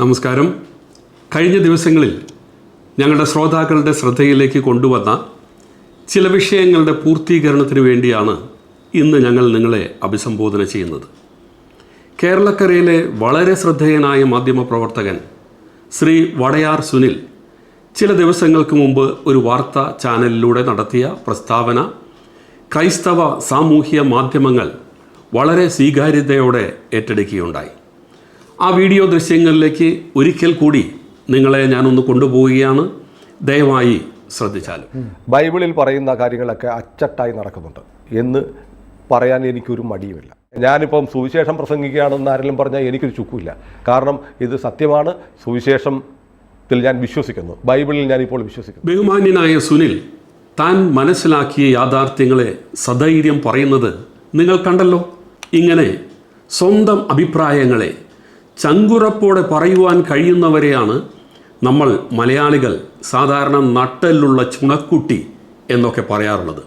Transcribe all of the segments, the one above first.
നമസ്കാരം. കഴിഞ്ഞ ദിവസങ്ങളിൽ ഞങ്ങളുടെ ശ്രോതാക്കളുടെ ശ്രദ്ധയിലേക്ക് കൊണ്ടുവന്ന ചില വിഷയങ്ങളുടെ പൂർത്തീകരണത്തിന് വേണ്ടിയാണ് ഇന്ന് ഞങ്ങൾ നിങ്ങളെ അഭിസംബോധന ചെയ്യുന്നത്. കേരളക്കരയിലെ വളരെ ശ്രദ്ധേയനായ മാധ്യമപ്രവർത്തകൻ ശ്രീ വടയാർ സുനിൽ ചില ദിവസങ്ങൾക്ക് മുമ്പ് ഒരു വാർത്താ ചാനലിലൂടെ നടത്തിയ പ്രസ്താവന ക്രൈസ്തവ സാമൂഹ്യ മാധ്യമങ്ങൾ വളരെ സ്വീകാര്യതയോടെ ഏറ്റെടുക്കുകയുണ്ടായി. ആ വീഡിയോ ദൃശ്യങ്ങളിലേക്ക് ഒരിക്കൽ കൂടി നിങ്ങളെ ഞാനൊന്ന് കൊണ്ടുപോവുകയാണ്. ദയവായി ശ്രദ്ധിച്ചാലും. ബൈബിളിൽ പറയുന്ന കാര്യങ്ങളൊക്കെ അച്ചട്ടായി നടക്കുന്നുണ്ട്. എന്ന് പറയാൻ എനിക്കൊരു മടിയുമില്ല. ഞാനിപ്പം സുവിശേഷം പ്രസംഗിക്കുകയാണെന്ന് ആരെങ്കിലും പറഞ്ഞാൽ എനിക്കൊരു ചുക്കുമില്ല. കാരണം ഇത് സത്യമാണ്. സുവിശേഷത്തിൽ ഞാൻ വിശ്വസിക്കുന്നു. ബൈബിളിൽ ഞാൻ ഇപ്പോൾ വിശ്വസിക്കുന്നു. ബഹുമാന്യനായ സുനിൽ താൻ മനസ്സിലാക്കിയ യാഥാർത്ഥ്യങ്ങളെ സധൈര്യം പറയുന്നത് നിങ്ങൾ കണ്ടല്ലോ? ഇങ്ങനെ സ്വന്തം അഭിപ്രായങ്ങളെ ചങ്കുറപ്പോടെ പറയുവാൻ കഴിയുന്നവരെയാണ് നമ്മൾ മലയാളികൾ സാധാരണ നട്ടലുള്ള ചുണക്കുട്ടി എന്നൊക്കെ പറയാറുള്ളത്.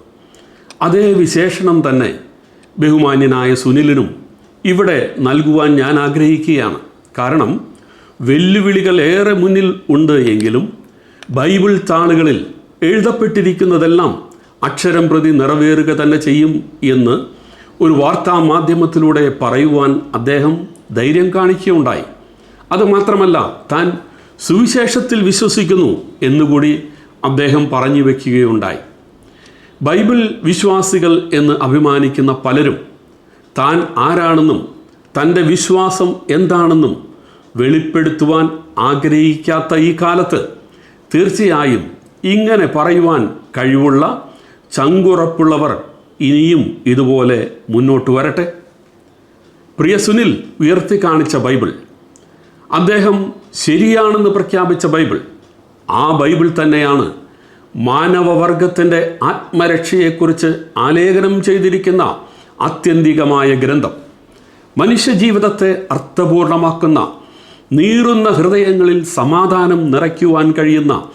അതേ വിശേഷണം തന്നെ ബഹുമാന്യനായ സുനിലിനും ഇവിടെ നൽകുവാൻ ഞാൻ ആഗ്രഹിക്കുകയാണ്. കാരണം വെല്ലുവിളികൾ ഏറെ മുന്നിൽ ഉണ്ട് എങ്കിലും ബൈബിൾ താളുകളിൽ എഴുതപ്പെട്ടിരിക്കുന്നതെല്ലാം അക്ഷരം പ്രതി നിറവേറുക തന്നെ ചെയ്യും എന്ന് ഒരു വാർത്താ മാധ്യമത്തിലൂടെ പറയുവാൻ അദ്ദേഹം ധൈര്യം കാണിക്കുകയുണ്ടായി. അതുമാത്രമല്ല താൻ സുവിശേഷത്തിൽ വിശ്വസിക്കുന്നു എന്നുകൂടി അദ്ദേഹം പറഞ്ഞു വയ്ക്കുകയുണ്ടായി ബൈബിൾ വിശ്വാസികൾ എന്ന് അഭിമാനിക്കുന്ന പലരും താൻ ആരാണെന്നും തന്റെ വിശ്വാസം എന്താണെന്നും വെളിപ്പെടുത്തുവാൻ ആഗ്രഹിക്കാത്ത ഈ കാലത്ത് തീർച്ചയായും ഇങ്ങനെ പറയുവാൻ കഴിവുള്ള ചങ്കുറപ്പുള്ളവർ ഇനിയും ഇതുപോലെ മുന്നോട്ട് വരട്ടെ. പ്രിയ സുനിൽ ഉയർത്തി കാണിച്ച ബൈബിൾ. അദ്ദേഹം ശരിയാണെന്ന് പ്രഖ്യാപിച്ച ബൈബിൾ. ആ ബൈബിൾ തന്നെയാണ് മാനവവർഗത്തിന്റെ ആത്മരക്ഷയെക്കുറിച്ച് ആലേഖനം ചെയ്തിരിക്കുന്ന ആത്യന്തികമായ ഗ്രന്ഥം. മനുഷ്യജീവിതത്തെ അർത്ഥപൂർണമാക്കുന്ന നീറുന്ന ഹൃദയങ്ങളിൽ സമാധാനം നിറയ്ക്കുവാൻ കഴിയുന്ന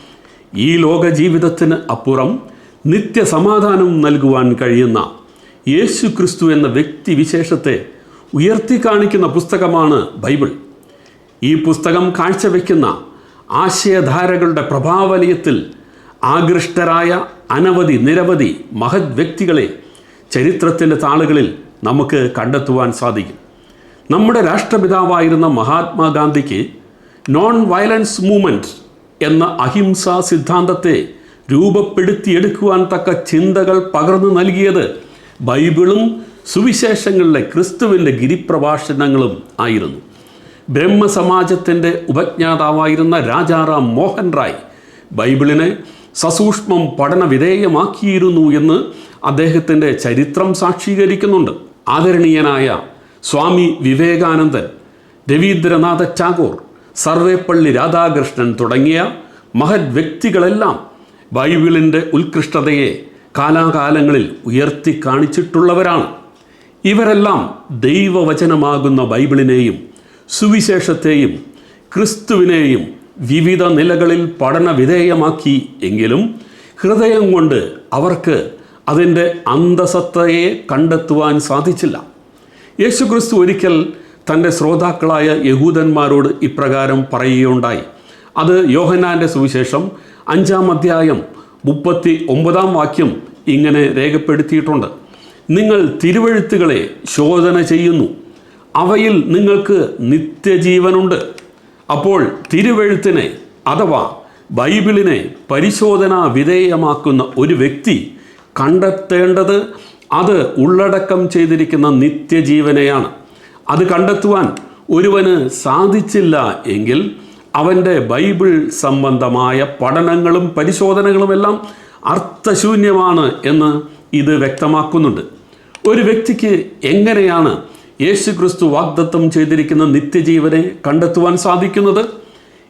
ഈ ലോക ജീവിതത്തിന് അപ്പുറം നിത്യസമാധാനം നൽകുവാൻ കഴിയുന്ന യേശു ക്രിസ്തു എന്ന വ്യക്തി വിശേഷത്തെ ഉയർത്തി കാണിക്കുന്ന പുസ്തകമാണ് ബൈബിൾ. ഈ പുസ്തകം കാഴ്ചവെക്കുന്ന ആശയധാരകളുടെ പ്രഭാവലയത്തിൽ ആകൃഷ്ടരായ അനവധി നിരവധി മഹത് വ്യക്തികളെ ചരിത്രത്തിന്റെ താളുകളിൽ നമുക്ക് കണ്ടെത്തുവാൻ സാധിക്കും. നമ്മുടെ രാഷ്ട്രപിതാവായിരുന്ന മഹാത്മാഗാന്ധിക്ക് നോൺ വയലൻസ് മൂവ്മെന്റ് എന്ന അഹിംസാ സിദ്ധാന്തത്തെ രൂപപ്പെടുത്തിയെടുക്കുവാൻ തക്ക ചിന്തകൾ പകർന്നു നൽകിയത് ബൈബിളും സുവിശേഷങ്ങളിലെ ക്രിസ്തുവിന്റെ ഗിരിപ്രഭാഷണങ്ങളും ആയിരുന്നു. ബ്രഹ്മസമാജത്തിന്റെ ഉപജ്ഞാതാവായിരുന്ന രാജാറാം മോഹൻ റായ് ബൈബിളിനെ സസൂക്ഷ്മം പഠനവിധേയമാക്കിയിരുന്നു എന്ന് അദ്ദേഹത്തിന്റെ ചരിത്രം സാക്ഷീകരിക്കുന്നുണ്ട്. ആദരണീയനായ സ്വാമി വിവേകാനന്ദൻ രവീന്ദ്രനാഥ ടാഗോർ സർവേപ്പള്ളി രാധാകൃഷ്ണൻ തുടങ്ങിയ മഹത് വ്യക്തികളെല്ലാം ബൈബിളിന്റെ ഉത്കൃഷ്ടതയെ കാലാകാലങ്ങളിൽ ഉയർത്തി കാണിച്ചിട്ടുള്ളവരാണ്. ഇവരെല്ലാം ദൈവവചനമാകുന്ന ബൈബിളിനെയും സുവിശേഷത്തെയും ക്രിസ്തുവിനെയും വിവിധ നിലകളിൽ പഠന വിധേയമാക്കി എങ്കിലും ഹൃദയം കൊണ്ട് അവർക്ക് അതിന്റെ അന്തസത്തയെ കണ്ടെത്തുവാൻ സാധിച്ചില്ല. യേശുക്രിസ്തു ഒരിക്കൽ തന്റെ ശ്രോതാക്കളായ യഹൂദന്മാരോട് ഇപ്രകാരം പറയുകയുണ്ടായി. അത് യോഹന്നാന്റെ സുവിശേഷം അഞ്ചാം അധ്യായം മുപ്പത്തി ഒമ്പതാം വാക്യം ഇങ്ങനെ രേഖപ്പെടുത്തിയിട്ടുണ്ട്. നിങ്ങൾ തിരുവഴുത്തുകളെ ശോധന ചെയ്യുന്നു. അവയിൽ നിങ്ങൾക്ക് നിത്യജീവനുണ്ട്. അപ്പോൾ തിരുവഴുത്തിനെ അഥവാ ബൈബിളിനെ പരിശോധനാ വിധേയമാക്കുന്ന ഒരു വ്യക്തി കണ്ടെത്തേണ്ടത് അത് ഉള്ളടക്കം ചെയ്തിരിക്കുന്ന നിത്യജീവനെയാണ്. അത് കണ്ടെത്തുവാൻ ഒരുവന് സാധിച്ചില്ല എങ്കിൽ അവന്റെ ബൈബിൾ സംബന്ധമായ പഠനങ്ങളും പരിശോധനകളുമെല്ലാം അർത്ഥശൂന്യമാണ് എന്ന് ഇത് വ്യക്തമാക്കുന്നുണ്ട്. ഒരു വ്യക്തിക്ക് എങ്ങനെയാണ് യേശു ക്രിസ്തു വാഗ്ദത്തം ചെയ്തിരിക്കുന്ന നിത്യജീവനെ കണ്ടെത്തുവാൻ സാധിക്കുന്നത്?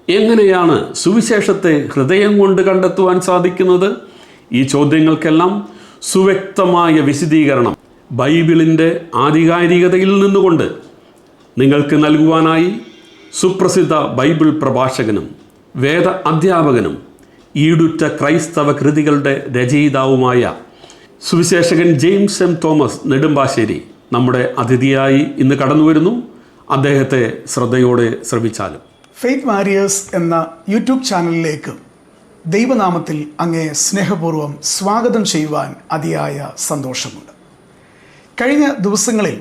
എങ്ങനെയാണ് സുവിശേഷത്തെ ഹൃദയം കൊണ്ട് കണ്ടെത്തുവാൻ സാധിക്കുന്നത്? ഈ ചോദ്യങ്ങൾക്കെല്ലാം സുവ്യക്തമായ വിശദീകരണം ബൈബിളിന്റെ ആധികാരികതയിൽ നിന്നുകൊണ്ട് നിങ്ങൾക്ക് നൽകുവാനായി സുപ്രസിദ്ധ ബൈബിൾ പ്രഭാഷകനും വേദ അധ്യാപകനും ഈടുറ്റ ക്രൈസ്തവ കൃതികളുടെ രചയിതാവുമായ Suviseshakan James M Thomas Nedumbassery നമ്മുടെ അതിഥിയായി ഇന്ന് കടന്നു വരുന്നു അദ്ദേഹത്തെ ശ്രദ്ധയോടെ ശ്രമിച്ചാലും ഫെയ്ത്ത് വാരിയേഴ്സ് എന്ന യൂട്യൂബ് ചാനലിലേക്ക് ദൈവനാമത്തിൽ അങ്ങേ സ്നേഹപൂർവം സ്വാഗതം ചെയ്യുവാൻ അതിയായ സന്തോഷമുണ്ട്. കഴിഞ്ഞ ദിവസങ്ങളിൽ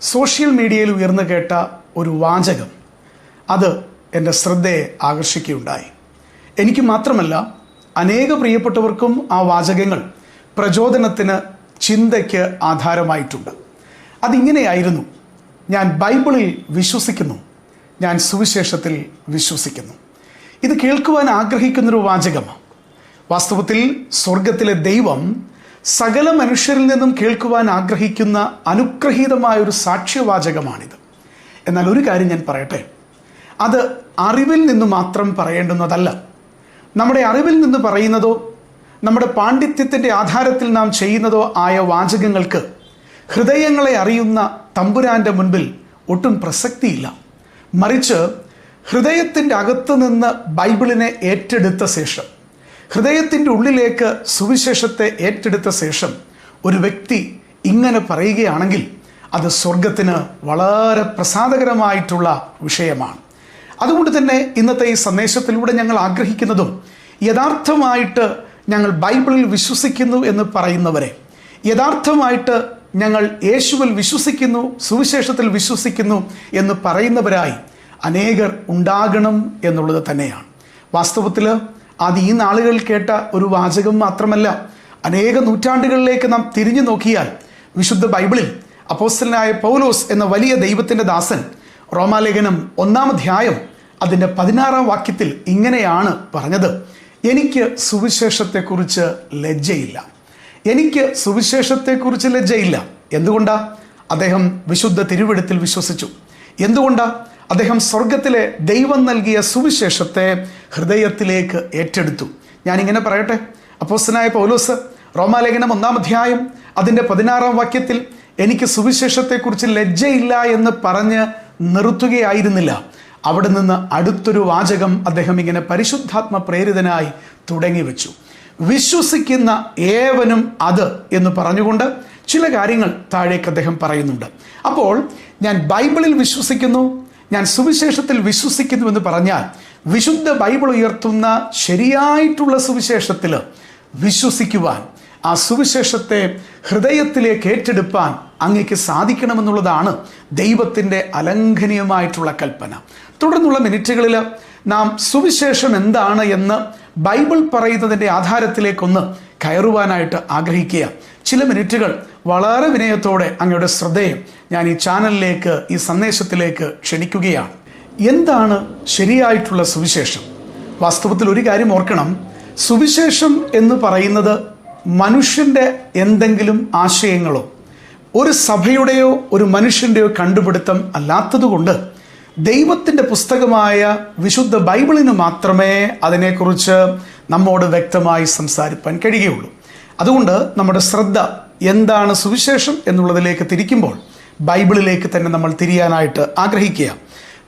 സോഷ്യൽ മീഡിയയിൽ ഉയർന്നു കേട്ട ഒരു വാചകം അത് എന്റെ ശ്രദ്ധയെ ആകർഷിക്കുകയുണ്ടായി. എനിക്ക് മാത്രമല്ല അനേക പ്രിയപ്പെട്ടവർക്കും ആ വാചകങ്ങൾ പ്രചോദനത്തിന് ചിന്തയ്ക്ക് ആധാരമായിട്ടുണ്ട്. അതിങ്ങനെയായിരുന്നു ഞാൻ ബൈബിളിൽ വിശ്വസിക്കുന്നു. ഞാൻ സുവിശേഷത്തിൽ വിശ്വസിക്കുന്നു. ഇത് കേൾക്കുവാൻ ആഗ്രഹിക്കുന്നൊരു വാചകമാണ്. വാസ്തവത്തിൽ സ്വർഗത്തിലെ ദൈവം സകല മനുഷ്യരിൽ നിന്നും കേൾക്കുവാൻ ആഗ്രഹിക്കുന്ന അനുഗ്രഹീതമായ ഒരു സാക്ഷ്യവാചകമാണിത്. എന്നാൽ ഒരു കാര്യം ഞാൻ പറയട്ടെ. അത് അറിവിൽ നിന്ന് മാത്രം പറയേണ്ടുന്നതല്ല. നമ്മുടെ അറിവിൽ നിന്ന് പറയുന്നതോ നമ്മുടെ പാണ്ഡിത്യത്തിന്റെ ആധാരത്തിൽ നാം ചെയ്യുന്നതോ ആയ വാചകങ്ങൾക്ക് ഹൃദയങ്ങളെ അറിയുന്ന തമ്പുരാന്റെ മുൻപിൽ ഒട്ടും പ്രസക്തിയില്ല. മറിച്ച് ഹൃദയത്തിന്റെ അകത്ത് നിന്ന് ബൈബിളിനെ ഏറ്റെടുത്ത ശേഷം ഹൃദയത്തിന്റെ ഉള്ളിലേക്ക് സുവിശേഷത്തെ ഏറ്റെടുത്ത ശേഷം ഒരു വ്യക്തി ഇങ്ങനെ പറയുകയാണെങ്കിൽ അത് സ്വർഗത്തിന് വളരെ പ്രസാദകരമായിട്ടുള്ള വിഷയമാണ്. അതുകൊണ്ട് തന്നെ ഇന്നത്തെ ഈ സന്ദേശത്തിലൂടെ ഞങ്ങൾ ആഗ്രഹിക്കുന്നതും യഥാർത്ഥമായിട്ട് ഞങ്ങൾ ബൈബിളിൽ വിശ്വസിക്കുന്നു എന്ന് പറയുന്നവരെ യഥാർത്ഥമായിട്ട് ഞങ്ങൾ യേശുവിൽ വിശ്വസിക്കുന്നു സുവിശേഷത്തിൽ വിശ്വസിക്കുന്നു എന്ന് പറയുന്നവരായി അനേകർ ഉണ്ടാകണം എന്നുള്ളത് തന്നെയാണ്. വാസ്തവത്തിൽ അത് ഈ നാളുകൾ കേട്ട ഒരു വാചകം മാത്രമല്ല അനേക നൂറ്റാണ്ടുകളിലേക്ക് നാം തിരിഞ്ഞു നോക്കിയാൽ വിശുദ്ധ ബൈബിളിൽ അപ്പോസ്റ്റലായ പൗലോസ് എന്ന വലിയ ദൈവത്തിന്റെ ദാസൻ റോമാലേഖനം ഒന്നാം അധ്യായം അതിന്റെ പതിനാറാം വാക്യത്തിൽ ഇങ്ങനെയാണ് പറഞ്ഞത്. എനിക്ക് സുവിശേഷത്തെക്കുറിച്ച് ലജ്ജയില്ല. എനിക്ക് സുവിശേഷത്തെക്കുറിച്ച് ലജ്ജയില്ല. എന്തുകൊണ്ടാ? അദ്ദേഹം വിശുദ്ധ തിരുവിടത്തിൽ വിശ്വസിച്ചു. എന്തുകൊണ്ടാ? അദ്ദേഹം സ്വർഗത്തിലെ ദൈവം നൽകിയ സുവിശേഷത്തെ ഹൃദയത്തിലേക്ക് ഏറ്റെടുത്തു. ഞാനിങ്ങനെ പറയട്ടെ? അപ്പോസ്തനായ പൗലോസ് റോമാലേഖനം ഒന്നാം അധ്യായം അതിന്റെ പതിനാറാം വാക്യത്തിൽ എനിക്ക് സുവിശേഷത്തെക്കുറിച്ച് ലജ്ജയില്ല എന്ന് പറഞ്ഞ് നിർത്തുകയായിരുന്നില്ല. അവിടെ നിന്ന് അടുത്തൊരു വാചകം അദ്ദേഹം ഇങ്ങനെ പരിശുദ്ധാത്മ പ്രേരിതനായി തുടങ്ങി വെച്ചു. വിശ്വസിക്കുന്ന ഏവനും അത് എന്ന് പറഞ്ഞുകൊണ്ട് ചില കാര്യങ്ങൾ താഴേക്ക് അദ്ദേഹം പറയുന്നുണ്ട്. അപ്പോൾ ഞാൻ ബൈബിളിൽ വിശ്വസിക്കുന്നു ഞാൻ സുവിശേഷത്തിൽ വിശ്വസിക്കുന്നു എന്ന് പറഞ്ഞാൽ വിശുദ്ധ ബൈബിൾ ഉയർത്തുന്ന ശരിയായിട്ടുള്ള സുവിശേഷത്തിൽ വിശ്വസിക്കുവാൻ ആ സുവിശേഷത്തെ ഹൃദയത്തിലേക്ക് ഏറ്റെടുപ്പാൻ അങ്ങക്ക് സാധിക്കണമെന്നുള്ളതാണ് ദൈവത്തിന്റെ അലംഘനീയമായിട്ടുള്ള കൽപ്പന. തുടർന്നുള്ള മിനിറ്റുകളിൽ നാം സുവിശേഷം എന്താണ് എന്ന് ബൈബിൾ പറയുന്നതിന്റെ ആധാരത്തിലേക്കൊന്ന് കയറുവാനായിട്ട് ആഗ്രഹിക്കുക. ചില മിനിറ്റുകൾ വളരെ വിനയത്തോടെ അങ്ങയുടെ ശ്രദ്ധയെ ഞാൻ ഈ ചാനലിലേക്ക് ഈ സന്ദേശത്തിലേക്ക് ക്ഷണിക്കുകയാണ്. എന്താണ് ശരിയായിട്ടുള്ള സുവിശേഷം? വാസ്തവത്തിൽ ഒരു കാര്യം ഓർക്കണം. സുവിശേഷം എന്ന് പറയുന്നത് മനുഷ്യന്റെ എന്തെങ്കിലും ആശയങ്ങളോ ഒരു സഭയുടെയോ ഒരു മനുഷ്യന്റെയോ കണ്ടുപിടുത്തം അല്ലാത്തതുകൊണ്ട് ദൈവത്തിന്റെ പുസ്തകമായ വിശുദ്ധ ബൈബിളിന് മാത്രമേ അതിനെക്കുറിച്ച് നമ്മോട് വ്യക്തമായി സംസാരിപ്പാൻ കഴിയുകയുള്ളൂ. അതുകൊണ്ട് നമ്മുടെ ശ്രദ്ധ എന്താണ് സുവിശേഷം എന്നുള്ളതിലേക്ക് തിരിക്കുമ്പോൾ ബൈബിളിലേക്ക് തന്നെ നമ്മൾ തിരിയാനായിട്ട് ആഗ്രഹിക്കുക.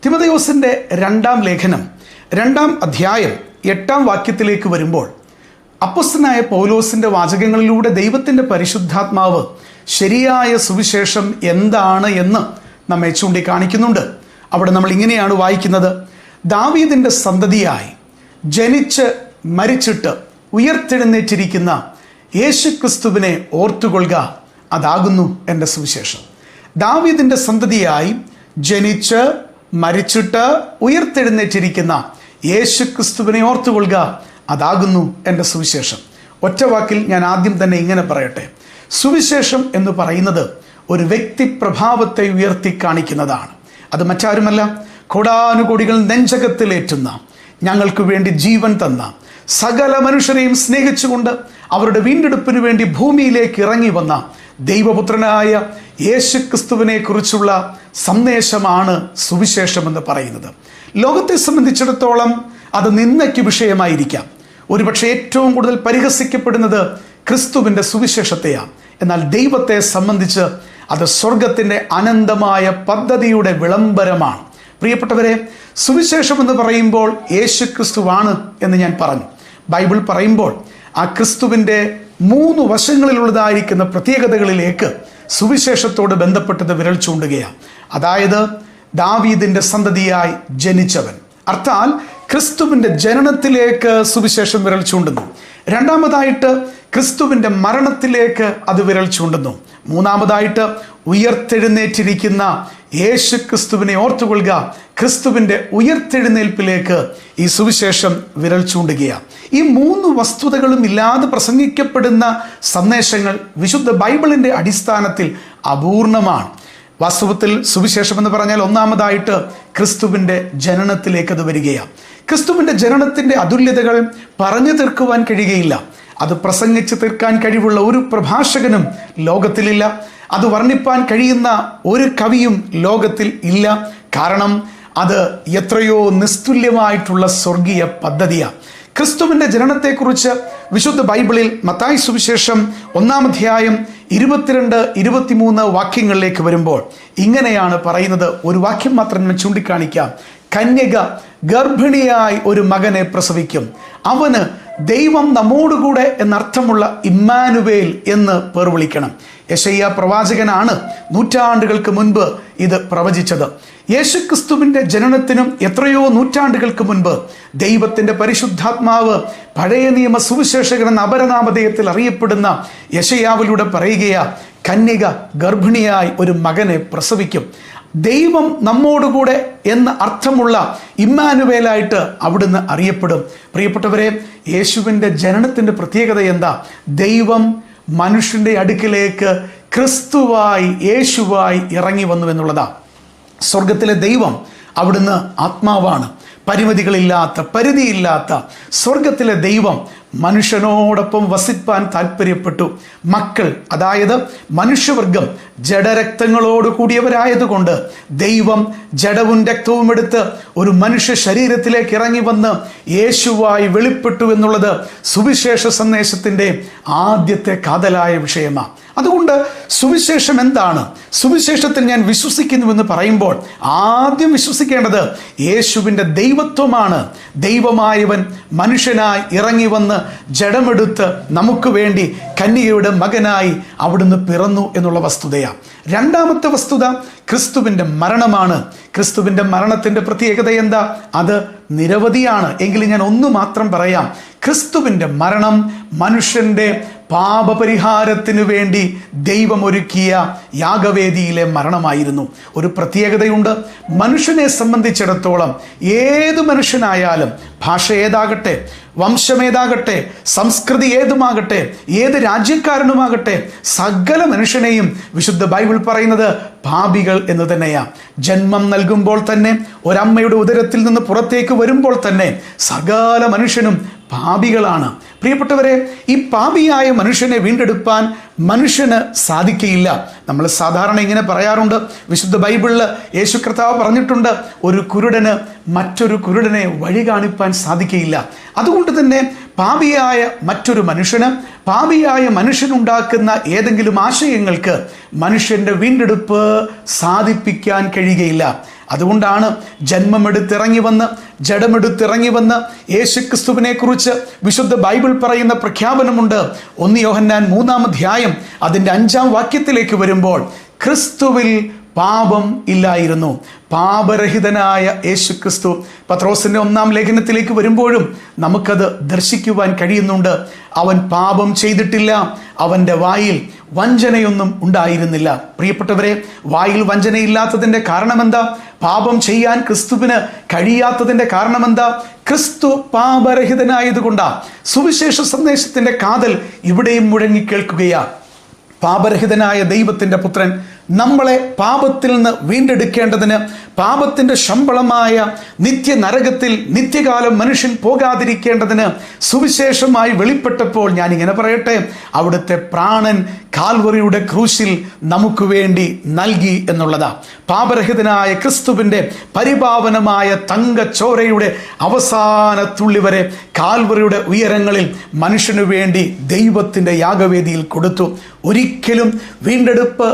തിമതയോസിന്റെ രണ്ടാം ലേഖനം രണ്ടാം അധ്യായം എട്ടാം വാക്യത്തിലേക്ക് വരുമ്പോൾ അപ്പസ്തനായ പൗലോസിന്റെ വാചകങ്ങളിലൂടെ ദൈവത്തിന്റെ പരിശുദ്ധാത്മാവ് ശരിയായ സുവിശേഷം എന്താണ് എന്ന് നമ്മെ ചൂണ്ടിക്കാണിക്കുന്നുണ്ട്. അവിടെ നമ്മൾ ഇങ്ങനെയാണ് വായിക്കുന്നത്. ദാവീദിന്റെ സന്തതിയായി ജനിച്ച് മരിച്ചിട്ട് ഉയർത്തെഴുന്നേറ്റിരിക്കുന്ന യേശു ക്രിസ്തുവിനെ ഓർത്തുകൊള്ളുക. അതാകുന്നു എന്റെ സുവിശേഷം. ദാവീദിന്റെ സന്തതിയായി ജനിച്ച് മരിച്ചിട്ട് ഉയർത്തെഴുന്നേറ്റിരിക്കുന്ന യേശു ക്രിസ്തുവിനെ ഓർത്തുകൊള്ളുക. അതാകുന്നു എന്റെ സുവിശേഷം. ഒറ്റ വാക്കിൽ ഞാൻ ആദ്യം തന്നെ ഇങ്ങനെ പറയട്ടെ. സുവിശേഷം എന്ന് പറയുന്നത് ഒരു വ്യക്തി പ്രഭാവത്തെ ഉയർത്തി കാണിക്കുന്നതാണ്. അത് മറ്റാരുമല്ല കോടാനുകോടികൾ നെഞ്ചകത്തിലേറ്റുന്ന ഞങ്ങൾക്ക് വേണ്ടി ജീവൻ തന്ന സകല മനുഷ്യരെയും സ്നേഹിച്ചുകൊണ്ട് അവരുടെ വീണ്ടെടുപ്പിന് വേണ്ടി ഭൂമിയിലേക്ക് ഇറങ്ങി വന്ന ദൈവപുത്രനായ യേശു ക്രിസ്തുവിനെ കുറിച്ചുള്ള സന്ദേശമാണ് സുവിശേഷമെന്ന് പറയുന്നത്. ലോകത്തെ സംബന്ധിച്ചിടത്തോളം അത് നിന്നയ്ക്ക് വിഷയമായിരിക്കാം. ഒരുപക്ഷെ ഏറ്റവും കൂടുതൽ പരിഹസിക്കപ്പെടുന്നത് ക്രിസ്തുവിന്റെ സുവിശേഷത്തെയാണ്. എന്നാൽ ദൈവത്തെ സംബന്ധിച്ച് അത് സ്വർഗത്തിന്റെ അനന്തമായ പദ്ധതിയുടെ വിളംബരമാണ്. പ്രിയപ്പെട്ടവരെ സുവിശേഷം എന്ന് പറയുമ്പോൾ യേശു ക്രിസ്തുവാണ് എന്ന് ഞാൻ പറഞ്ഞു. ബൈബിൾ പറയുമ്പോൾ ആ ക്രിസ്തുവിന്റെ മൂന്ന് വശങ്ങളിലുള്ളതായിരിക്കുന്ന പ്രത്യേകതകളിലേക്ക് സുവിശേഷത്തോട് ബന്ധപ്പെട്ടത് വിരൽ ചൂണ്ടുകയാണ്. അതായത് ദാവീദിന്റെ സന്തതിയായി ജനിച്ചവൻ. അർത്ഥാൽ ക്രിസ്തുവിന്റെ ജനനത്തിലേക്ക് സുവിശേഷം വിരൽ ചൂണ്ടുന്നു. രണ്ടാമതായിട്ട് ക്രിസ്തുവിന്റെ മരണത്തിലേക്ക് അത് വിരൽ ചൂണ്ടുന്നു. മൂന്നാമതായിട്ട് ഉയർത്തെഴുന്നേറ്റിരിക്കുന്ന യേശു ക്രിസ്തുവിനെ ഓർത്തുകൊള്ളുക. ക്രിസ്തുവിന്റെ ഉയർത്തെഴുന്നേൽപ്പിലേക്ക് ഈ സുവിശേഷം വിരൽ ചൂണ്ടുകയാണ്. ഈ മൂന്ന് വസ്തുതകളും ഇല്ലാതെ പ്രസംഗിക്കപ്പെടുന്ന സന്ദേശങ്ങൾ വിശുദ്ധ ബൈബിളിന്റെ അടിസ്ഥാനത്തിൽ അപൂർണമാണ്. വാസ്തവത്തിൽ സുവിശേഷം എന്ന് പറഞ്ഞാൽ ഒന്നാമതായിട്ട് ക്രിസ്തുവിന്റെ ജനനത്തിലേക്ക് അത് വരികയാണ്. ക്രിസ്തുവിന്റെ ജനനത്തിന്റെ അതുല്യതകൾ പറഞ്ഞു തീർക്കുവാൻ കഴിയുകയില്ല. അത് പ്രസംഗിച്ച് തീർക്കാൻ കഴിവുള്ള ഒരു പ്രഭാഷകനും ലോകത്തിലില്ല. അത് വർണിപ്പാൻ കഴിയുന്ന ഒരു കവിയും ലോകത്തിൽ ഇല്ല. കാരണം അത് എത്രയോ നിസ്തുല്യമായിട്ടുള്ള സ്വർഗീയ പദ്ധതിയാണ് ക്രിസ്തുവിന്റെ ജനനത്തെക്കുറിച്ച് വിശുദ്ധ ബൈബിളിൽ മത്തായി സുവിശേഷം ഒന്നാം അധ്യായം ഇരുപത്തിരണ്ട് ഇരുപത്തിമൂന്ന് വാക്യങ്ങളിലേക്ക് വരുമ്പോൾ ഇങ്ങനെയാണ് പറയുന്നത്. ഒരു വാക്യം മാത്രം ഞാൻ ചൂണ്ടിക്കാണിക്കാം. കന്യക ഗർഭിണിയായി ഒരു മകനെ പ്രസവിക്കും. അവന് ദൈവം നമ്മോടുകൂടെ എന്നർത്ഥമുള്ള ഇമ്മാനുവേൽ എന്ന് പേർ വിളിക്കണം. യശയ്യ പ്രവാചകനാണ് നൂറ്റാണ്ടുകൾക്ക് മുൻപ് ഇത് പ്രവചിച്ചത്. യേശുക്രിസ്തുവിന്റെ ജനനത്തിനും എത്രയോ നൂറ്റാണ്ടുകൾക്ക് മുൻപ് ദൈവത്തിന്റെ പരിശുദ്ധാത്മാവ് പഴയ നിയമ സുവിശേഷകൻ എന്ന അപരനാമധേയത്തിൽ അറിയപ്പെടുന്ന യശയാവിലൂടെ പറയുകയാ കന്യക ഗർഭിണിയായി ഒരു മകനെ പ്രസവിക്കും. ദൈവം നമ്മോടുകൂടെ എന്ന അർത്ഥമുള്ള ഇമ്മാനുവേലായിട്ട് അവിടുന്ന് അറിയപ്പെടും. പ്രിയപ്പെട്ടവരെ യേശുവിന്റെ ജനനത്തിന്റെ പ്രത്യേകത എന്താ? ദൈവം മനുഷ്യന്റെ അടുക്കിലേക്ക് ക്രിസ്തുവായി യേശുവായി ഇറങ്ങി വന്നു എന്നുള്ളതാ. സ്വർഗത്തിലെ ദൈവം അവിടുന്ന് ആത്മാവാണ്. പരിമിതികളില്ലാത്ത പരിധിയില്ലാത്ത സ്വർഗത്തിലെ ദൈവം മനുഷ്യനോടൊപ്പം വസിപ്പാൻ താല്പര്യപ്പെട്ടു മക്കൾ അതായത് മനുഷ്യവർഗം ജഡരക്തങ്ങളോട് കൂടിയവരായതുകൊണ്ട് ദൈവം ജഡവും രക്തവും എടുത്ത് ഒരു മനുഷ്യ ശരീരത്തിലേക്ക് ഇറങ്ങി വന്ന് യേശുവായി വെളിപ്പെട്ടു എന്നുള്ളത് സുവിശേഷ സന്ദേശത്തിന്റെ ആദ്യത്തെ കാതലായ വിഷയമാണ്. അതുകൊണ്ട് സുവിശേഷം എന്താണ്? സുവിശേഷത്തിൽ ഞാൻ വിശ്വസിക്കുന്നുവെന്ന് പറയുമ്പോൾ ആദ്യം വിശ്വസിക്കേണ്ടത് യേശുവിന്റെ ദൈവത്വമാണ്. ദൈവമായവൻ മനുഷ്യനായി ഇറങ്ങി വന്ന് ജഡമെടുത്ത് നമുക്ക് വേണ്ടി കന്യയുടെ മകനായി അവിടുന്ന് പിറന്നു എന്നുള്ള വസ്തുതയാണ് രണ്ടാമത്തെ വസ്തുത ക്രിസ്തുവിന്റെ മരണമാണ്. ക്രിസ്തുവിന്റെ മരണത്തിന്റെ പ്രത്യേകത എന്താ? അത് നിരവധിയാണ്. എങ്കിലും ഞാൻ ഒന്ന് മാത്രം പറയാം. ക്രിസ്തുവിന്റെ മരണം മനുഷ്യന്റെ പാപപരിഹാരത്തിനു വേണ്ടി ദൈവം ഒരുക്കിയ യാഗവേദിയിലെ മരണമായിരുന്നു. ഒരു പ്രത്യേകതയുണ്ട്. മനുഷ്യനെ സംബന്ധിച്ചിടത്തോളം ഏത് മനുഷ്യനായാലും ഭാഷ ഏതാകട്ടെ വംശമേതാകട്ടെ സംസ്കൃതി ഏതുമാകട്ടെ ഏത് രാജ്യക്കാരനുമാകട്ടെ സകല മനുഷ്യനെയും വിശുദ്ധ ബൈബിൾ പറയുന്നത് പാപികൾ എന്ന് തന്നെയാണ് ജന്മം നൽകുമ്പോൾ തന്നെ ഒരമ്മയുടെ ഉദരത്തിൽ നിന്ന് പുറത്തേക്ക് വരുമ്പോൾ തന്നെ സകല മനുഷ്യനും പാപികളാണ് പ്രിയപ്പെട്ടവരെ ഈ പാപിയായ മനുഷ്യനെ വീണ്ടെടുപ്പാൻ മനുഷ്യന് സാധിക്കയില്ല. നമ്മൾ സാധാരണ ഇങ്ങനെ പറയാറുണ്ട്. വിശുദ്ധ ബൈബിളിൽ യേശു കർത്താവ് പറഞ്ഞിട്ടുണ്ട് ഒരു കുരുടന് മറ്റൊരു കുരുടനെ വഴി കാണിപ്പാൻ സാധിക്കയില്ല. അതുകൊണ്ട് തന്നെ പാപിയായ മറ്റൊരു മനുഷ്യന് പാപിയായ മനുഷ്യനുണ്ടാക്കുന്ന ഏതെങ്കിലും ആശയങ്ങൾക്ക് മനുഷ്യന്റെ വീണ്ടെടുപ്പ് സാധിപ്പിക്കാൻ കഴിയുകയില്ല. അതുകൊണ്ടാണ് ജന്മമെടുത്തിറങ്ങി വന്ന് ജഡമെടുത്തിറങ്ങി വന്ന് യേശുക്രിസ്തുവിനെക്കുറിച്ച് വിശുദ്ധ ബൈബിൾ പറയുന്ന പ്രഖ്യാപനമുണ്ട്. ഒന്ന് യോഹന്നാൻ മൂന്നാം അധ്യായം അതിന്റെ അഞ്ചാം വാക്യത്തിലേക്ക് വരുമ്പോൾ ക്രിസ്തുവിൽ പാപം ഇല്ലായിരുന്നു. പാപരഹിതനായ യേശു ക്രിസ്തു പത്രോസിന്റെ ഒന്നാം ലേഖനത്തിലേക്ക് വരുമ്പോഴും നമുക്കത് ദർശിക്കുവാൻ കഴിയുന്നുണ്ട്. അവൻ പാപം ചെയ്തിട്ടില്ല. അവന്റെ വായിൽ വഞ്ചനയൊന്നും ഉണ്ടായിരുന്നില്ല. പ്രിയപ്പെട്ടവരെ വായിൽ വഞ്ചനയില്ലാത്തതിന്റെ കാരണമെന്താ? പാപം ചെയ്യാൻ ക്രിസ്തുവിന് കഴിയാത്തതിന്റെ കാരണമെന്താ? ക്രിസ്തു പാപരഹിതനായതുകൊണ്ടാ. സുവിശേഷ സന്ദേശത്തിന്റെ കാതൽ ഇവിടെയും മുഴങ്ങി കേൾക്കുകയാ. പാപരഹിതനായ ദൈവത്തിന്റെ പുത്രൻ നമ്മളെ പാപത്തിൽ നിന്ന് വീണ്ടെടുക്കേണ്ടതിന് പാപത്തിന്റെ ശമ്പളമായ നിത്യ നരകത്തിൽ നിത്യകാലം മനുഷ്യൻ പോകാതിരിക്കേണ്ടതിന് സുവിശേഷമായി വെളിപ്പെട്ടപ്പോൾ ഞാൻ ഇങ്ങനെ പറയട്ടെ അവിടുത്തെ പ്രാണൻ കാൽവറിയുടെ ക്രൂശിൽ നമുക്ക് വേണ്ടി നൽകി എന്നുള്ളതാ. പാപരഹിതനായ ക്രിസ്തുവിന്റെ പരിപാവനമായ തങ്കച്ചോരയുടെ അവസാന തുള്ളി വരെ കാൽവറിയുടെ ഉയരങ്ങളിൽ മനുഷ്യനു വേണ്ടി ദൈവത്തിന്റെ യാഗവേദിയിൽ കൊടുത്തു. ഒരിക്കലും വീണ്ടെടുപ്പ്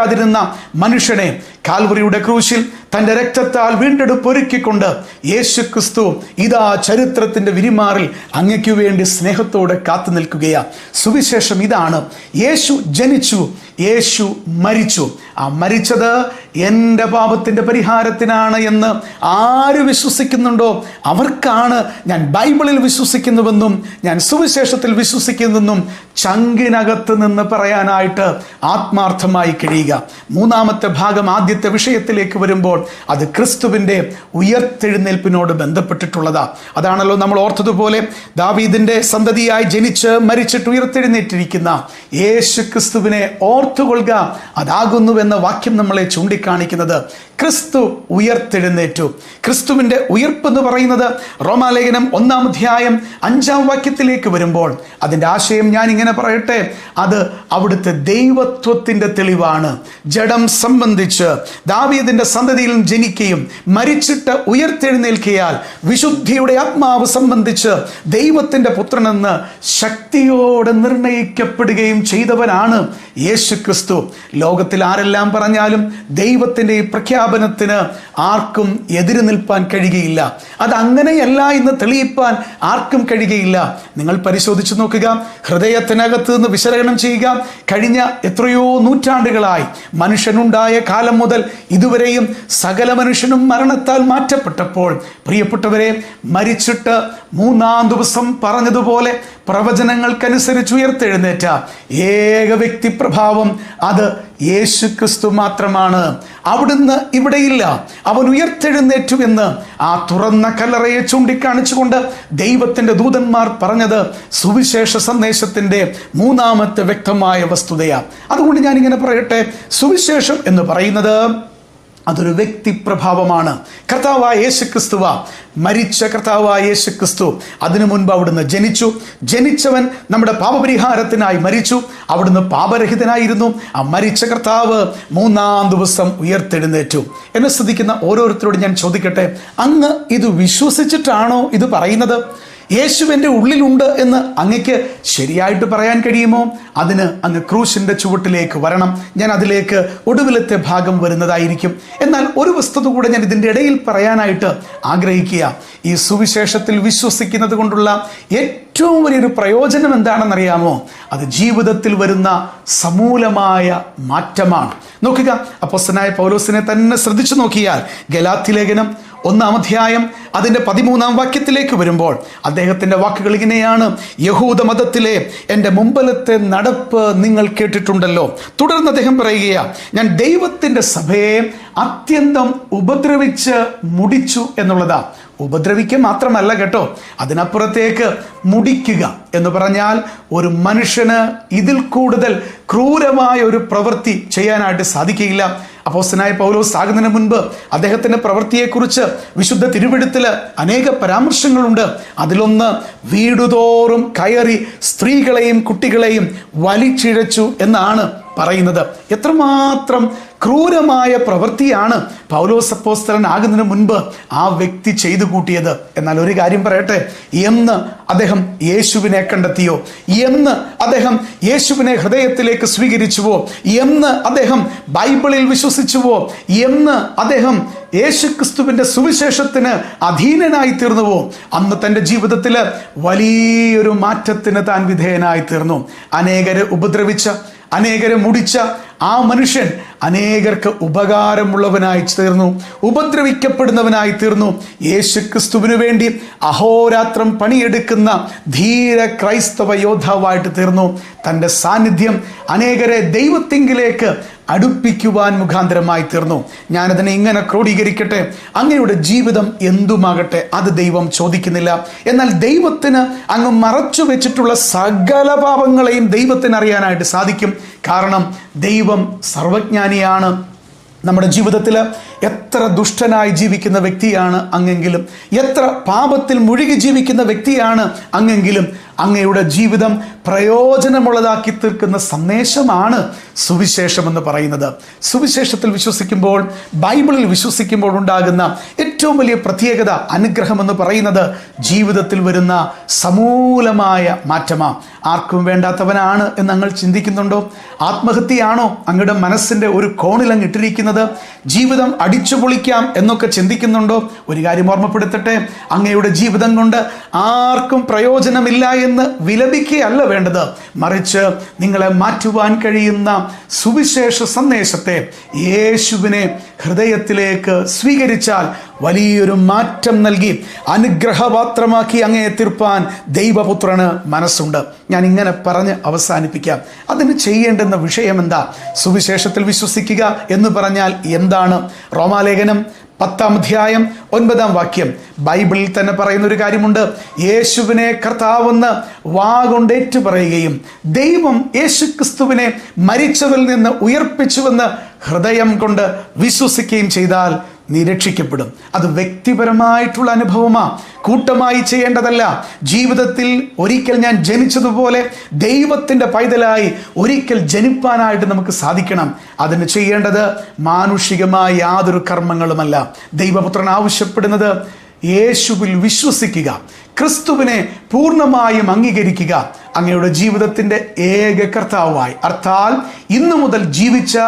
സാധിക്കാതിരുന്ന മനുഷ്യനെ കാൽവറിയുടെ ക്രൂശിൽ തന്റെ രക്തത്താൽ വീണ്ടെടുപ്പ് ഒരുക്കിക്കൊണ്ട് യേശു ക്രിസ്തു ഇതാ ചരിത്രത്തിന്റെ വിരിമാറിൽ അങ്ങയ്ക്കു വേണ്ടി സ്നേഹത്തോടെ കാത്തു നിൽക്കുകയാ. സുവിശേഷം ഇതാണ്. യേശു ജനിച്ചു യേശു മരിച്ചു. ആ മരിച്ചത് എന്റെ പാപത്തിന്റെ പരിഹാരത്തിനാണ് എന്ന് ആര് വിശ്വസിക്കുന്നുണ്ടോ? അവർക്കാണ് ഞാൻ ബൈബിളിൽ വിശ്വസിക്കുന്നുവെന്നും ഞാൻ സുവിശേഷത്തിൽ വിശ്വസിക്കുന്നെന്നും ചങ്കിനകത്ത് നിന്ന് പറയാനായിട്ട് ആത്മാർത്ഥമായി കഴിയുക. മൂന്നാമത്തെ ഭാഗം ആദ്യത്തെ വിഷയത്തിലേക്ക് വരുമ്പോൾ അത് ക്രിസ്തുവിന്റെ ഉയർത്തെഴുന്നേൽപ്പിനോട് ബന്ധപ്പെട്ടിട്ടുള്ളതാ. അതാണല്ലോ നമ്മൾ ഓർത്തതുപോലെ ദാവീദിന്റെ സന്തതിയായി ജനിച്ച് മരിച്ചിട്ട് ഉയർത്തെഴുന്നേറ്റിരിക്കുന്ന യേശു ക്രിസ്തുവിനെ ഓർത്തുകൊള്ളുക അതാകുന്നുവെന്ന വാക്യം നമ്മളെ ചൂണ്ടിക്കാണിക്കുന്നത് ക്രിസ്തു ഉയർത്തെഴുന്നേറ്റു. ക്രിസ്തുവിന്റെ ഉയർപ്പ് എന്ന് പറയുന്നത് റോമാലേഖനം ഒന്നാം അധ്യായം അഞ്ചാം വാക്യത്തിലേക്ക് വരുമ്പോൾ അതിന്റെ ആശയം ഞാൻ ഇങ്ങനെ പറയട്ടെ അത് അവിടുത്തെ ദൈവത്വത്തിന്റെ തെളിവാണ്. ജഡം സംബന്ധിച്ച് ദാവീദിന്റെ സന്തതിയിൽ ജനിക്കുകയും മരിച്ചിട്ട് ഉയർത്തെഴുന്നേൽക്കിയാൽ വിശുദ്ധിയുടെ ആത്മാവ് സംബന്ധിച്ച് ദൈവത്തിന്റെ പുത്രനെന്ന് ശക്തിയോടെ നിർണയിക്കപ്പെടുകയും ചെയ്തവനാണ് യേശു ക്രിസ്തു ലോകത്തിൽ ആരെല്ലാം പറഞ്ഞാലും ദൈവത്തിന്റെ ഈ പ്രഖ്യാപനത്തിന് ആർക്കും എതിര് നിൽപ്പാൻ കഴിയുകയില്ല. അത് അങ്ങനെയല്ല എന്ന് തെളിയിപ്പാൻ ആർക്കും കഴിയുകയില്ല. നിങ്ങൾ പരിശോധിച്ചു നോക്കുക. ഹൃദയത്തിനകത്ത് നിന്ന് വിശകലനം ചെയ്യുക. കഴിഞ്ഞ എത്രയോ നൂറ്റാണ്ടുകളായി മനുഷ്യനുണ്ടായ കാലം മുതൽ ഇതുവരെയും സകല മനുഷ്യനും മരണത്താൽ മാറ്റപ്പെട്ടപ്പോൾ. പ്രിയപ്പെട്ടവരെ മരിച്ചിട്ട് മൂന്നാം ദിവസം പറഞ്ഞതുപോലെ പ്രവചനങ്ങൾക്കനുസരിച്ച് ഉയർത്തെഴുന്നേറ്റ ഏക വ്യക്തി പ്രഭാവം അത് യേശു ക്രിസ്തു മാത്രമാണ്. അവിടുന്ന് ഇവിടെയില്ല. അവൻ ഉയർത്തെഴുന്നേറ്റു എന്ന് ആ തുറന്ന കല്ലറയെ ചൂണ്ടിക്കാണിച്ചുകൊണ്ട് ദൈവത്തിന്റെ ദൂതന്മാർ പറഞ്ഞത് സുവിശേഷ സന്ദേശത്തിന്റെ മൂന്നാമത്തെ വ്യക്തമായ വസ്തുതയാണ് അതുകൊണ്ട് ഞാനിങ്ങനെ പറയട്ടെ. സുവിശേഷം എന്ന് പറയുന്നത് അതൊരു വ്യക്തിപ്രഭാവമാണ്. കർത്താവായ യേശു ക്രിസ്തുവ മരിച്ച കർത്താവായ യേശു ക്രിസ്തു അതിനു മുൻപ് അവിടുന്ന് ജനിച്ചു. ജനിച്ചവൻ നമ്മുടെ പാപപരിഹാരത്തിനായി മരിച്ചു. അവിടുന്ന് പാപരഹിതനായിരുന്നു. ആ മരിച്ച കർത്താവ് മൂന്നാം ദിവസം ഉയർത്തെഴുന്നേറ്റു. എന്നെ ശ്രദ്ധിക്കുന്ന ഓരോരുത്തരോട് ഞാൻ ചോദിക്കട്ടെ അങ്ങ് ഇത് വിശ്വസിച്ചിട്ടാണോ ഇത് പറയുന്നത്? യേശുവിന്റെ ഉള്ളിലുണ്ട് എന്ന് അങ്ങക്ക് ശരിയായിട്ട് പറയാൻ കഴിയുമോ? അതിന് അങ്ങ് ക്രൂശിന്റെ ചുവട്ടിലേക്ക് വരണം. ഞാൻ അതിലേക്ക് ഒടുവിലത്തെ ഭാഗം വരുന്നതായിരിക്കും. എന്നാൽ ഒരു വസ്തുത കൂടെ ഞാൻ ഇതിന്റെ ഇടയിൽ പറയാനായിട്ട് ആഗ്രഹിക്കുക. ഈ സുവിശേഷത്തിൽ വിശ്വസിക്കുന്നത് കൊണ്ടുള്ള ഏറ്റവും വലിയൊരു പ്രയോജനം എന്താണെന്നറിയാമോ? അത് ജീവിതത്തിൽ വരുന്ന സമൂലമായ മാറ്റമാണ്. നോക്കുക അപ്പോസ്തനായ പൗലോസിനെ തന്നെ ശ്രദ്ധിച്ചു നോക്കിയാൽ ഗലാത്തി ലേഖനം ഒന്നാം അധ്യായം അതിന്റെ പതിമൂന്നാം വാക്യത്തിലേക്ക് വരുമ്പോൾ അദ്ദേഹത്തിന്റെ വാക്കുകൾ ഇങ്ങനെയാണ്. യഹൂദ മതത്തിലെ എന്റെ മുമ്പലത്തെ നടപ്പ് നിങ്ങൾ കേട്ടിട്ടുണ്ടല്ലോ. തുടർന്ന് അദ്ദേഹം പറയുകയാണ് ഞാൻ ദൈവത്തിന്റെ സഭയെ അത്യന്തം ഉപദ്രവിച്ച് മുടിച്ചു എന്നുള്ളതാ. ഉപദ്രവിക്കുക മാത്രമല്ല കേട്ടോ. അതിനപ്പുറത്തേക്ക് മുടിക്കുക എന്ന് പറഞ്ഞാൽ ഒരു മനുഷ്യന് ഇതിൽ കൂടുതൽ ക്രൂരമായ ഒരു പ്രവൃത്തി ചെയ്യാനായിട്ട് സാധിക്കുകയില്ല. അപ്പോസ്തനായ പൗലോസ് ആകുന്നതിന് മുൻപ് അദ്ദേഹത്തിന്റെ പ്രവൃത്തിയെക്കുറിച്ച് വിശുദ്ധ തിരുവിടുത്തിൽ അനേക പരാമർശങ്ങളുണ്ട്. അതിലൊന്ന് വീടുതോറും കയറി സ്ത്രീകളെയും കുട്ടികളെയും വലിച്ചിഴച്ചു എന്നാണ് പറയുന്നത്. എത്രമാത്രം ക്രൂരമായ പ്രവൃത്തിയാണ് പൗലോസ് അപ്പോസ്തലൻ ആകുന്നതിന് മുൻപ് ആ വ്യക്തി ചെയ്തു കൂട്ടിയത്. എന്നാൽ ഒരു കാര്യം പറയട്ടെ എന്ന് അദ്ദേഹം യേശുവിനെ കണ്ടെത്തിയോ? എന്ന് അദ്ദേഹം യേശുവിനെ ഹൃദയത്തിലേക്ക് സ്വീകരിച്ചുവോ? എന്ന് അദ്ദേഹം ബൈബിളിൽ വിശ്വസിച്ചുവോ? എന്ന് അദ്ദേഹം യേശുക്രിസ്തുവിന്റെ സുവിശേഷത്തിന് അധീനനായി തീർന്നുവോ? അന്ന് തന്റെ ജീവിതത്തിൽ വലിയൊരു മാറ്റത്തിന് താൻ വിധേയനായി തീർന്നു. അനേകരെ ഉപദ്രവിച്ച അനേകരെ മുടിച്ച ആ മനുഷ്യൻ അനേകർക്ക് ഉപകാരമുള്ളവനായി തീർന്നു ഉപദ്രവിക്കപ്പെടുന്നവനായി തീർന്നു. യേശുക്രിസ്തുവിനു വേണ്ടി അഹോരാത്രം പണിയെടുക്കുന്ന ധീര ക്രൈസ്തവ യോദ്ധാവായിട്ട് തീർന്നു. തന്റെ സാന്നിധ്യം അനേകരെ ദൈവത്തിങ്കിലേക്ക് അടുപ്പിക്കുവാൻ മുഖാന്തരമായി തീർന്നു. ഞാനതിനെ ഇങ്ങനെ ക്രോഡീകരിക്കട്ടെ? അങ്ങയുടെ ജീവിതം എന്തുമാകട്ടെ? അത് ദൈവം ചോദിക്കുന്നില്ല. എന്നാൽ ദൈവത്തിന് അങ്ങ് മറച്ചു വെച്ചിട്ടുള്ള സകല പാപങ്ങളെയും ദൈവത്തിന് അറിയാനായിട്ട് സാധിക്കും. കാരണം ദൈവം സർവജ്ഞാനിയാണ് നമ്മുടെ ജീവിതത്തിൽ. എത്ര ദുഷ്ടനായി ജീവിക്കുന്ന വ്യക്തിയാണ് അങ്ങെങ്കിലും എത്ര പാപത്തിൽ മുഴുകി ജീവിക്കുന്ന വ്യക്തിയാണ് അങ്ങെങ്കിലും. അങ്ങയുടെ ജീവിതം പ്രയോജനമുള്ളതാക്കി തീർക്കുന്ന സന്ദേശമാണ് സുവിശേഷം എന്ന് പറയുന്നത്. സുവിശേഷത്തിൽ വിശ്വസിക്കുമ്പോൾ ബൈബിളിൽ വിശ്വസിക്കുമ്പോൾ ഉണ്ടാകുന്ന ഏറ്റവും വലിയ പ്രത്യേകത അനുഗ്രഹം എന്ന് പറയുന്നത് ജീവിതത്തിൽ വരുന്ന സമൂലമായ മാറ്റമാണ് ആർക്കും വേണ്ടാത്തവനാണ് എന്ന് ഞങ്ങൾ ചിന്തിക്കുന്നുണ്ടോ? ആത്മഹത്യയാണോ അങ്ങയുടെ മനസ്സിന്റെ ഒരു കോണിൽ അങ്ങ് ഇട്ടിരിക്കുന്നത്? ജീവിതം അടിച്ചു പൊളിക്കാം എന്നൊക്കെ ചിന്തിക്കുന്നുണ്ടോ? ഒരു കാര്യം ഓർമ്മപ്പെടുത്തട്ടെ. അങ്ങയുടെ ജീവിതം കൊണ്ട് ആർക്കും പ്രയോജനമില്ല എന്ന് വിലപിക്കുകയല്ല വേണ്ടത്. മറിച്ച് നിങ്ങളെ മാറ്റുവാൻ കഴിയുന്ന സുവിശേഷ സന്ദേശത്തെ യേശുവിനെ ഹൃദയത്തിലേക്ക് സ്വീകരിച്ചാൽ വലിയൊരു മാറ്റം നൽകി അനുഗ്രഹപാത്രമാക്കി അങ്ങേ തീർപ്പാൻ ദൈവപുത്രന് മനസ്സുണ്ട്. ഞാൻ ഇങ്ങനെ പറഞ്ഞ് അവസാനിപ്പിക്കാം. അതിന് ചെയ്യേണ്ടുന്ന വിഷയം എന്താ? സുവിശേഷത്തിൽ വിശ്വസിക്കുക എന്ന് പറഞ്ഞാൽ എന്താണ്? റോമാലേഖനം പത്താം അധ്യായം ഒൻപതാം വാക്യം. ബൈബിളിൽ തന്നെ പറയുന്ന ഒരു കാര്യമുണ്ട്. യേശുവിനെ കർത്താവെന്ന് വാ കൊണ്ട് ഏറ്റു പറയുകയും ദൈവം യേശുക്രിസ്തുവിനെ മരിച്ചതിൽ നിന്ന് ഉയർപ്പിച്ചുവെന്ന് ഹൃദയം കൊണ്ട് വിശ്വസിക്കുകയും ചെയ്താൽ നീ രക്ഷിക്കപ്പെടും അത് വ്യക്തിപരമായിട്ടുള്ള അനുഭവമാ. കൂട്ടമായി ചെയ്യേണ്ടതല്ല. ജീവിതത്തിൽ ഒരിക്കൽ ഞാൻ ജനിച്ചതുപോലെ ദൈവത്തിന്റെ പൈതലായി ഒരിക്കൽ ജനിപ്പാനായിട്ട് നമുക്ക് സാധിക്കണം. അതിന് ചെയ്യേണ്ടത് മാനുഷികമായ യാതൊരു കർമ്മങ്ങളുമല്ല. ദൈവപുത്രൻ ആവശ്യപ്പെടുന്നത് യേശുവിൽ വിശ്വസിക്കുക. ക്രിസ്തുവിനെ പൂർണമായും അംഗീകരിക്കുക. അങ്ങയുടെ ജീവിതത്തിന്റെ ഏക കർത്താവായി അർത്ഥാൽ ഇന്നു മുതൽ ജീവിച്ച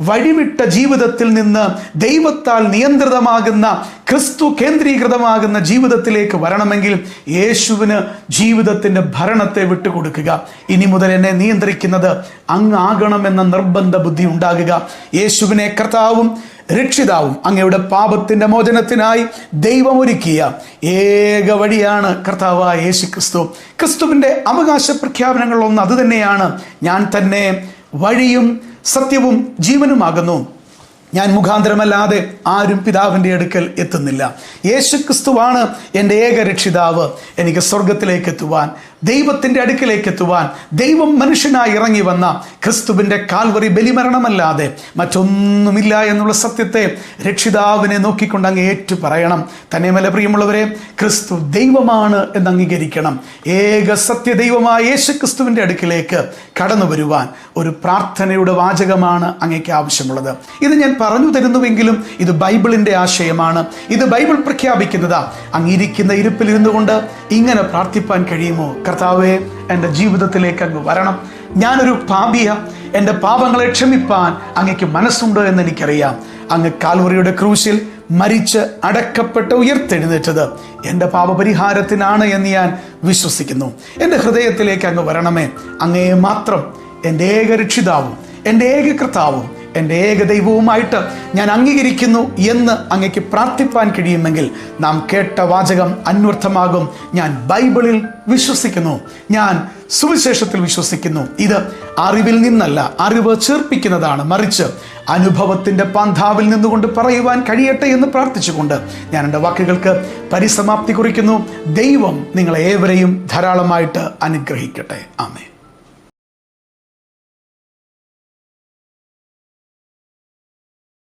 വഴിവിട്ട ജീവിതത്തിൽ നിന്ന് ദൈവത്താൽ നിയന്ത്രിതമാകുന്ന ക്രിസ്തു കേന്ദ്രീകൃതമാകുന്ന ജീവിതത്തിലേക്ക് വരണമെങ്കിൽ യേശുവിന് ജീവിതത്തിന്റെ ഭരണത്തെ വിട്ടുകൊടുക്കുക. ഇനി മുതൽ എന്നെ നിയന്ത്രിക്കുന്നത് അങ്ങാകണമെന്ന നിർബന്ധ ബുദ്ധി ഉണ്ടാകുക. യേശുവിനെ കർത്താവും രക്ഷിതാവും അങ്ങയുടെ പാപത്തിന്റെ മോചനത്തിനായി ദൈവമൊരുക്കിയ ഏക വഴിയാണ് കർത്താവായ യേശു ക്രിസ്തു ക്രിസ്തുവിന്റെ അവകാശ പ്രഖ്യാപനങ്ങളൊന്ന് അതുതന്നെയാണ് ഞാൻ തന്നെ വഴിയും സത്യവും ജീവനുമാകുന്നു. ഞാൻ മുഖാന്തരമല്ലാതെ ആരും പിതാവിന്റെ അടുക്കൽ എത്തുന്നില്ല. യേശു ക്രിസ്തുവാണ് എന്റെ ഏക രക്ഷിതാവ്. എനിക്ക് സ്വർഗത്തിലേക്ക് എത്തുവാൻ ദൈവത്തിന്റെ അടുക്കിലേക്ക് എത്തുവാൻ ദൈവം മനുഷ്യനായി ഇറങ്ങി വന്ന ക്രിസ്തുവിന്റെ കാൽവറി ബലിമരണമല്ലാതെ മറ്റൊന്നുമില്ല എന്നുള്ള സത്യത്തെ രക്ഷിതാവിനെ നോക്കിക്കൊണ്ട് അങ്ങ് ഏറ്റു പറയണം തന്നെയുമല്ല പ്രിയമുള്ളവരെ ക്രിസ്തു ദൈവമാണ് എന്ന് അംഗീകരിക്കണം. ഏക സത്യ ദൈവമായ യേശു ക്രിസ്തുവിന്റെ അടുക്കിലേക്ക് കടന്നു വരുവാൻ ഒരു പ്രാർത്ഥനയുടെ വാചകമാണ് അങ്ങേക്ക് ആവശ്യമുള്ളത്. ഇത് ഞാൻ പറഞ്ഞു തരുന്നുവെങ്കിലും ഇത് ബൈബിളിന്റെ ആശയമാണ്. ഇത് ബൈബിൾ പ്രഖ്യാപിക്കുന്നതാ. അങ്ങിരിക്കുന്ന ഇരുപ്പിലിരുന്നു കൊണ്ട് ഇങ്ങനെ പ്രാർത്ഥിപ്പാൻ കഴിയുമോ? കർത്താവെ എന്റെ ജീവിതത്തിലേക്ക് അങ്ങ് വരണം. ഞാനൊരു പാപിയ. എന്റെ പാപങ്ങളെ ക്ഷമിപ്പാൻ അങ്ങയ്ക്ക് മനസ്സുണ്ടോ എന്ന് എനിക്കറിയാം. അങ്ങ് കാൽവറിയുടെ ക്രൂശിൽ മരിച്ച് അടക്കപ്പെട്ട് ഉയർത്തെഴുന്നേറ്റത് എന്റെ പാപപരിഹാരത്തിനാണ് എന്ന് ഞാൻ വിശ്വസിക്കുന്നു. എന്റെ ഹൃദയത്തിലേക്ക് അങ്ങ് വരണമേ. അങ്ങയെ മാത്രം എന്റെ ഏക രക്ഷിതാവും എന്റെ ഏക കർത്താവും എന്റെ ഏക ദൈവവുമായിട്ട് ഞാൻ അംഗീകരിക്കുന്നു എന്ന് അങ്ങയ്ക്ക് പ്രാർത്ഥിപ്പാൻ കഴിയുമെങ്കിൽ നാം കേട്ട വാചകം അന്വർത്ഥമാകും. ഞാൻ ബൈബിളിൽ വിശ്വസിക്കുന്നു. ഞാൻ സുവിശേഷത്തിൽ വിശ്വസിക്കുന്നു. ഇത് അറിവിൽ നിന്നല്ല അറിവ് ചേർപ്പിക്കുന്നതാണ് മറിച്ച് അനുഭവത്തിന്റെ പന്ഥാവിൽ നിന്നുകൊണ്ട് പറയുവാൻ കഴിയട്ടെ എന്ന് പ്രാർത്ഥിച്ചുകൊണ്ട് ഞാൻ എന്റെ വാക്കുകൾക്ക് പരിസമാപ്തി കുറിക്കുന്നു. ദൈവം നിങ്ങളെ ഏവരെയും ധാരാളമായിട്ട് അനുഗ്രഹിക്കട്ടെ. ആമേ